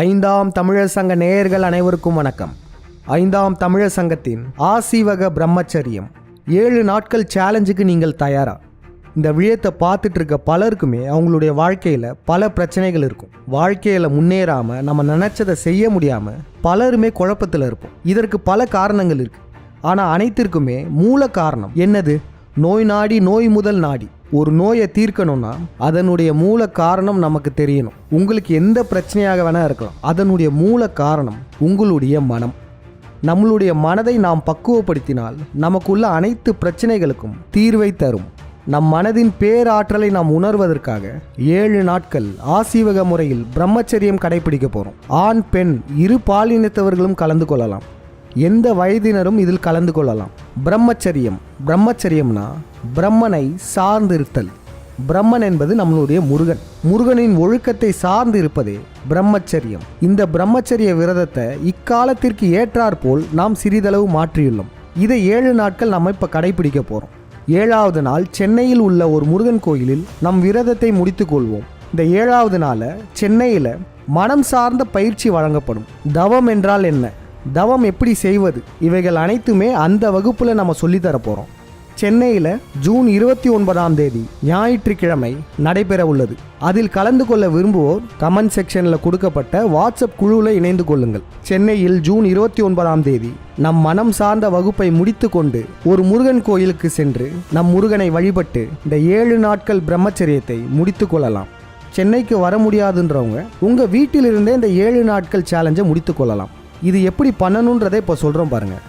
ஐந்தாம் தமிழர் சங்க நேயர்கள் அனைவருக்கும் வணக்கம். ஐந்தாம் தமிழர் சங்கத்தின் ஆசீவக பிரம்மச்சரியம். ஏழு நாட்கள் சேலஞ்சுக்கு நீங்கள் தயாரா? இந்த விழயத்தை பார்த்துட்டு இருக்க பலருக்குமே அவங்களுடைய வாழ்க்கையில் பல பிரச்சனைகள் இருக்கும். வாழ்க்கையில் முன்னேறாமல் நம்ம நினச்சதை செய்ய முடியாமல் பலருமே குழப்பத்தில் இருப்போம். இதற்கு பல காரணங்கள் இருக்குது ஆனால் அனைத்திற்குமே மூல காரணம் என்னது? நோய் நாடி நோய் முதல் நாடி. ஒரு நோயை தீர்க்கணும்னா அதனுடைய மூல காரணம் நமக்கு தெரியணும். உங்களுக்கு எந்த பிரச்சனையாக வேணால் இருக்கலாம். அதனுடைய மூல காரணம் உங்களுடைய மனம். நம்மளுடைய மனதை நாம் பக்குவப்படுத்தினால் நமக்குள்ள அனைத்து பிரச்சனைகளுக்கும் தீர்வை தரும். நம் மனதின் பேராற்றலை நாம் உணர்வதற்காக ஏழு நாட்கள் ஆசீவக முறையில் பிரம்மச்சரியம் கடைபிடிக்க போகிறோம் ஆண் பெண் இரு பாலினத்தவர்களும் கலந்து கொள்ளலாம். எந்த வயதினரும் இதில் கலந்து கொள்ளலாம். பிரம்மச்சரியம். பிரம்மச்சரியம்னா பிரம்மனை சார்ந்திருத்தல். பிரம்மன் என்பது நம்மளுடைய முருகன். முருகனின் ஒழுக்கத்தை சார்ந்து இருப்பதே பிரம்மச்சரியம். இந்த பிரம்மச்சரிய விரதத்தை இக்காலத்திற்கு ஏற்றாற்போல் நாம் சிறிதளவு மாற்றியுள்ளோம். இதை ஏழு நாட்கள் நம்ம இப்போ கடைபிடிக்க போகிறோம் ஏழாவது நாள் சென்னையில் உள்ள ஒரு முருகன் கோயிலில் நம் விரதத்தை முடித்துக்கொள்வோம் இந்த ஏழாவது நாளை சென்னையில் மனம் சார்ந்த பயிற்சி வழங்கப்படும். தவம் என்றால் என்ன? தவம் எப்படி செய்வது? இவைகள் அனைத்துமே அந்த வகுப்பில் நம்ம சொல்லித்தரப்போகிறோம் சென்னையில் ஜூன் இருபத்தி ஒன்பதாம் தேதி ஞாயிற்றுக்கிழமை நடைபெற உள்ளது. அதில் கலந்து கொள்ள விரும்புவோர் கமெண்ட் செக்ஷனில் கொடுக்கப்பட்ட வாட்ஸ்அப் குழுவில் இணைந்து கொள்ளுங்கள். சென்னையில் ஜூன் இருபத்தி ஒன்பதாம் தேதி நம் மனம் சார்ந்த வகுப்பை முடித்து கொண்டு ஒரு முருகன் கோயிலுக்கு சென்று நம் முருகனை வழிபட்டு இந்த ஏழு நாட்கள் பிரம்மச்சரியத்தை முடித்து கொள்ளலாம். சென்னைக்கு வர முடியாதுன்றவங்க உங்கள் வீட்டிலிருந்தே இந்த ஏழு நாட்கள் சேலஞ்சை முடித்து கொள்ளலாம். இது எப்படி பண்ணணுன்றதை இப்போ சொல்கிறோம் பாருங்கள்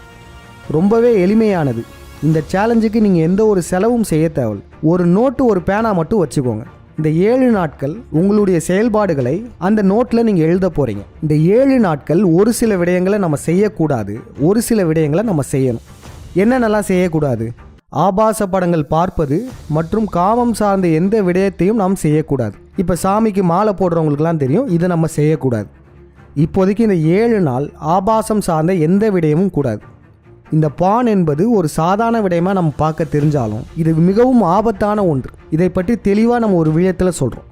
ரொம்பவே எளிமையானது. இந்த சேலஞ்சுக்கு நீங்கள் எந்த ஒரு செலவும் செய்ய தேவை ஒரு நோட்டு ஒரு பேனா மட்டும் வச்சுக்கோங்க. இந்த ஏழு நாட்கள் உங்களுடைய செயல்பாடுகளை அந்த நோட்டில் நீங்கள் எழுத போகிறீங்க இந்த ஏழு நாட்கள் ஒரு சில விடயங்களை நம்ம செய்யக்கூடாது. ஒரு சில விடயங்களை நம்ம செய்யணும். என்னென்னலாம் செய்யக்கூடாது? ஆபாச படங்கள் பார்ப்பது மற்றும் காமம் சார்ந்த எந்த விடயத்தையும் நாம் செய்யக்கூடாது. இப்போ சாமிக்கு மாலை போடுறவங்களுக்குலாம் தெரியும் இதை நம்ம செய்யக்கூடாது. இப்போதைக்கு இந்த ஏழு நாள் ஆபாசம் சார்ந்த எந்த விடயமும் கூடாது. இந்த பான் என்பது ஒரு சாதாரண விடயமா நம்ம பார்க்க தெரிஞ்சாலும் இது மிகவும் ஆபத்தான ஒன்று. இதை பற்றி தெளிவாக நம்ம ஒரு விடயத்தில் சொல்கிறோம்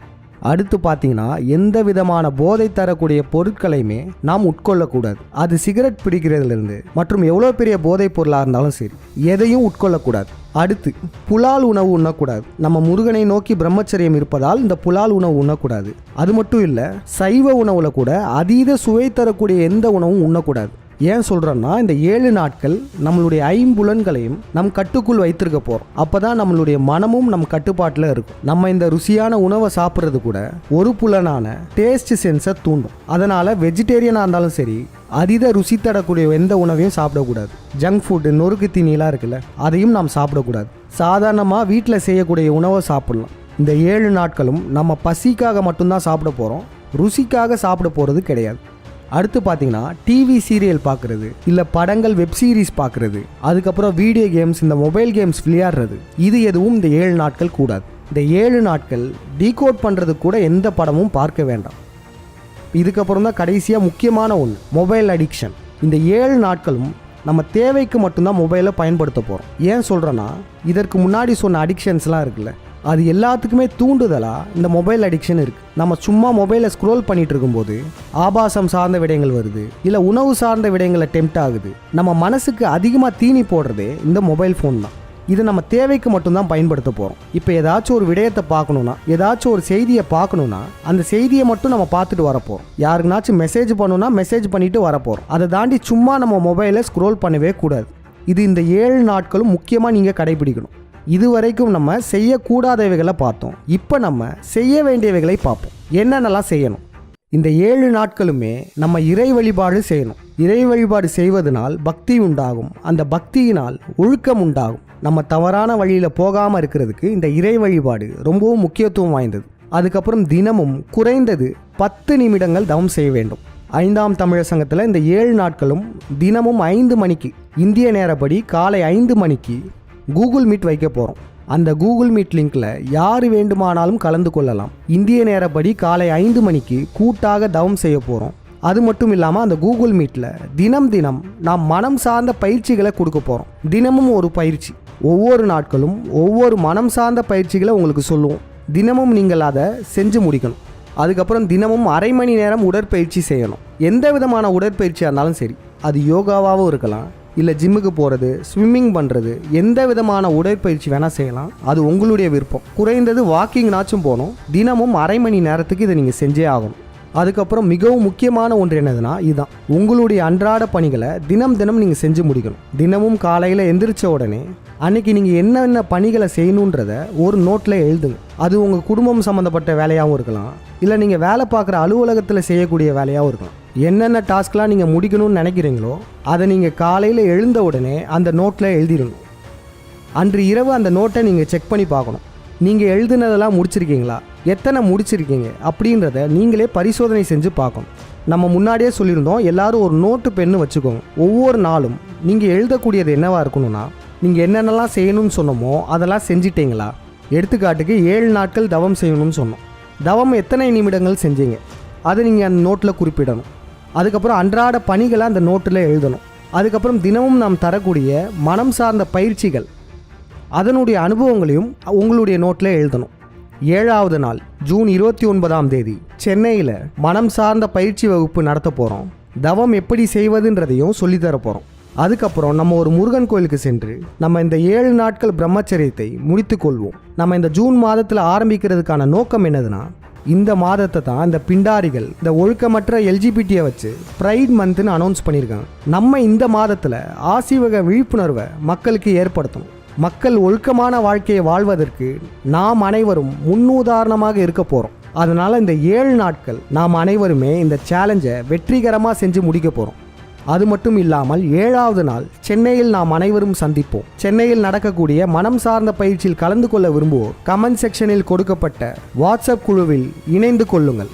அடுத்து பார்த்தீங்கன்னா எந்த விதமான போதை தரக்கூடிய பொருட்களையுமே நாம் உட்கொள்ளக்கூடாது. அது சிகரெட் பிடிக்கிறதுலேருந்து மற்றும் எவ்வளோ பெரிய போதைப் பொருளாக இருந்தாலும் சரி எதையும் உட்கொள்ளக்கூடாது. அடுத்து புலால் உணவு உண்ணக்கூடாது. நம்ம முருகனை நோக்கி பிரம்மச்சரியம் இருப்பதால் இந்த புலால் உணவு உண்ணக்கூடாது. அது மட்டும் இல்லை சைவ உணவில் கூட அதீத சுவை தரக்கூடிய எந்த உணவும் உண்ணக்கூடாது. ஏன் சொல்கிறேன்னா இந்த ஏழு நாட்கள் நம்மளுடைய ஐம்புலன்களையும் நம் கட்டுக்குள் வைத்திருக்க போகிறோம் அப்போ தான் நம்மளுடைய மனமும் நம் கட்டுப்பாட்டில் இருக்கும். நம்ம இந்த ருசியான உணவை சாப்பிட்றது கூட ஒரு புலனான டேஸ்ட் சென்ஸை தூண்டும். அதனால் வெஜிடேரியனாக இருந்தாலும் சரி அதீத ருசி தரக்கூடிய எந்த உணவையும் சாப்பிடக்கூடாது. ஜங்க் ஃபுட்டு நொறுக்கு தீனிலாம் இருக்குல்ல அதையும் நாம் சாப்பிடக்கூடாது. சாதாரணமாக வீட்டில் செய்யக்கூடிய உணவை சாப்பிடலாம். இந்த ஏழு நாட்களும் நம்ம பசிக்காக மட்டும்தான் சாப்பிட போகிறோம் ருசிக்காக சாப்பிட போகிறது கிடையாது. அடுத்து பார்த்தீங்கன்னா டிவி சீரியல் பார்க்குறது இல்லை படங்கள் வெப் சீரிஸ் பார்க்குறது அதுக்கப்புறம் வீடியோ கேம்ஸ் இந்த மொபைல் கேம்ஸ் விளையாடுறது. இது எதுவும் இந்த ஏழு நாட்கள் கூடாது. இந்த ஏழு நாட்கள் டீகோட் பண்ணுறது கூட எந்த படமும் பார்க்க வேண்டாம். இதுக்கப்புறம் தான் கடைசியாக முக்கியமான ஒன்று மொபைல் அடிக்ஷன் இந்த ஏழு நாட்களும் நம்ம தேவைக்கு மட்டும்தான் மொபைலை பயன்படுத்த போகிறோம் ஏன் சொல்கிறேன்னா இதற்கு முன்னாடி சொன்ன அடிக்ஷன்ஸ்லாம் இருக்குல்ல அது எல்லாத்துக்குமே தூண்டுதலாக இந்த மொபைல் அடிக்ஷன் இருக்குது நம்ம சும்மா மொபைலை ஸ்க்ரோல் பண்ணிட்டு இருக்கும்போது ஆபாசம் சார்ந்த விடயங்கள் வருது. இல்லை உணவு சார்ந்த விடயங்களை டெம்ட் ஆகுது. நம்ம மனசுக்கு அதிகமாக தீனி போடுறதே இந்த மொபைல் ஃபோன் தான். இது நம்ம தேவைக்கு மட்டும்தான் பயன்படுத்த போகிறோம் இப்போ ஏதாச்சும் ஒரு விடயத்தை பார்க்கணுன்னா ஏதாச்சும் ஒரு செய்தியை பார்க்கணுன்னா அந்த செய்தியை மட்டும் நம்ம பார்த்துட்டு வரப்போகிறோம் யாருக்குனாச்சும் மெசேஜ் பண்ணணும்னா மெசேஜ் பண்ணிட்டு வரப்போகிறோம் அதை தாண்டி சும்மா நம்ம மொபைலை ஸ்க்ரோல் பண்ணவே கூடாது. இது இந்த ஏழு நாட்களும் முக்கியமாக நீங்கள் கடைபிடிக்கணும். இதுவரைக்கும் நம்ம செய்யக்கூடாதவைகளை பார்த்தோம். இப்போ நம்ம செய்ய வேண்டியவைகளை பார்ப்போம். என்னென்னலாம் செய்யணும்? இந்த ஏழு நாட்களுமே நம்ம இறை வழிபாடு செய்யணும். இறை வழிபாடு செய்வதனால் பக்தி உண்டாகும். அந்த பக்தியினால் ஒழுக்கம் உண்டாகும். நம்ம தவறான வழியில் போகாமல் இருக்கிறதுக்கு இந்த இறை வழிபாடு ரொம்பவும் முக்கியத்துவம் வாய்ந்தது. அதுக்கப்புறம் தினமும் குறைந்தது பத்து நிமிடங்கள் தவம் செய்ய வேண்டும். ஐந்தாம் தமிழர் சங்கத்தில் இந்த ஏழு நாட்களும் தினமும் ஐந்து மணிக்கு இந்திய நேரப்படி காலை ஐந்து மணிக்கு கூகுள் மீட் வைக்க போகிறோம் அந்த கூகுள் மீட் லிங்க்ல யார் வேண்டுமானாலும் கலந்து கொள்ளலாம். இந்திய நேரப்படி காலை ஐந்து மணிக்கு கூட்டாக தவம் செய்ய போகிறோம் அது மட்டும் இல்லாமல் அந்த கூகுள் மீட்டில் தினம் தினம் நாம் மனம் சார்ந்த பயிற்சிகளை கொடுக்க போகிறோம் தினமும் ஒரு பயிற்சி. ஒவ்வொரு நாட்களும் ஒவ்வொரு மனம் சார்ந்த பயிற்சிகளை உங்களுக்கு சொல்லுவோம். தினமும் நீங்கள் அதை செஞ்சு முடிக்கணும். அதுக்கப்புறம் தினமும் அரை மணி நேரம் உடற்பயிற்சி செய்யணும். எந்த விதமான உடற்பயிற்சியாக இருந்தாலும் சரி. அது யோகாவாகவும் இருக்கலாம். இல்லை ஜிம்முக்கு போகிறது ஸ்விம்மிங் பண்ணுறது எந்த விதமான உடற்பயிற்சி வேணால் செய்யலாம். அது உங்களுடைய விருப்பம். குறைந்தது வாக்கிங்னாச்சும் போகணும். தினமும் அரை மணி நேரத்துக்கு இதை நீங்கள் செஞ்சே ஆகணும். அதுக்கப்புறம் மிகவும் முக்கியமான ஒன்று என்னதுன்னா இதுதான். உங்களுடைய அன்றாட பணிகளை தினம் தினம் நீங்கள் செஞ்சு முடிக்கணும். தினமும் காலையில் எந்திரிச்ச உடனே அன்னைக்கு நீங்கள் என்னென்ன பணிகளை செய்யணுன்றத ஒரு நோட்டில் எழுதுங்க. அது உங்கள் குடும்பம் சம்மந்தப்பட்ட வேலையாகவும் இருக்கலாம். இல்லை நீங்கள் வேலை பார்க்குற அலுவலகத்தில் செய்யக்கூடிய வேலையாகவும் இருக்கலாம். என்னென்ன டாஸ்க்லாம் நீங்கள் முடிக்கணும்னு நினைக்கிறீங்களோ அதை நீங்கள் காலையில் எழுந்த உடனே அந்த நோட்டில் எழுதிடணும் அன்று இரவு அந்த நோட்டை நீங்கள் செக் பண்ணி பார்க்கணும். நீங்கள் எழுதுனதெல்லாம் முடிச்சிருக்கீங்களா? எத்தனை முடிச்சிருக்கீங்க? அப்படின்றத நீங்களே பரிசோதனை செஞ்சு பார்க்கணும். நம்ம முன்னாடியே சொல்லியிருந்தோம் எல்லாரும் ஒரு நோட்டு பெண்ணு வச்சுக்கோங்க. ஒவ்வொரு நாளும் நீங்கள் எழுதக்கூடியது என்னவாக இருக்கணும்னா நீங்கள் என்னென்னலாம் செய்யணும்னு சொன்னோமோ அதெல்லாம் செஞ்சிட்டீங்களா? எடுத்துக்காட்டுக்கு ஏழு நாட்கள் தவம் செய்யணும்னு சொன்னோம். தவம் எத்தனை நிமிடங்கள் செஞ்சீங்க? அதை நீங்கள் அந்த நோட்டில் குறிப்பிடணும். அதுக்கப்புறம் அன்றாட பணிகளை அந்த நோட்டில் எழுதணும். அதுக்கப்புறம் தினமும் நாம் தரக்கூடிய மனம் சார்ந்த பயிற்சிகள் அதனுடைய அனுபவங்களையும் உங்களுடைய நோட்டில் எழுதணும். ஏழாவது நாள் ஜூன் இருபத்தி ஒன்பதாம் தேதி சென்னையில் மனம் சார்ந்த பயிற்சி வகுப்பு நடத்த போகிறோம் தவம் எப்படி செய்வதுன்றதையும் சொல்லித்தர போகிறோம் அதுக்கப்புறம் நம்ம ஒரு முருகன் கோயிலுக்கு சென்று நம்ம இந்த ஏழு நாட்கள் பிரம்மச்சரியத்தை முடித்து கொள்வோம். நம்ம இந்த ஜூன் மாதத்தில் ஆரம்பிக்கிறதுக்கான நோக்கம் என்னதுன்னா இந்த மாதத்தை தான் இந்த பிண்டாரிகள் இந்த ஒழுக்கமற்ற எல்ஜிபிடியை வச்சு ப்ரைட் மந்த்னு அனௌன்ஸ் பண்ணியிருக்காங்க. நம்ம இந்த மாதத்தில் ஆசிவக விழிப்புணர்வை மக்களுக்கு ஏற்படுத்தணும். மக்கள் ஒழுக்கமான வாழ்க்கையை வாழ்வதற்கு நாம் அனைவரும் முன்னுதாரணமாக இருக்க போகிறோம் அதனால் இந்த ஏழு நாட்கள் நாம் அனைவருமே இந்த சேலஞ்சை வெற்றிகரமாக செஞ்சு முடிக்க போகிறோம் அது மட்டும் இல்லாமல் ஏழாவது நாள் சென்னையில் நாம் அனைவரும் சந்திப்போம். சென்னையில் நடக்கக்கூடிய மனம் சார்ந்த பயிற்சியில் கலந்து கொள்ள விரும்புவோர் கமெண்ட் செக்ஷனில் கொடுக்கப்பட்ட வாட்ஸ்அப் குழுவில் இணைந்து கொள்ளுங்கள்.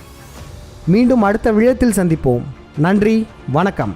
மீண்டும் அடுத்த விழத்தில் சந்திப்போம். நன்றி வணக்கம்.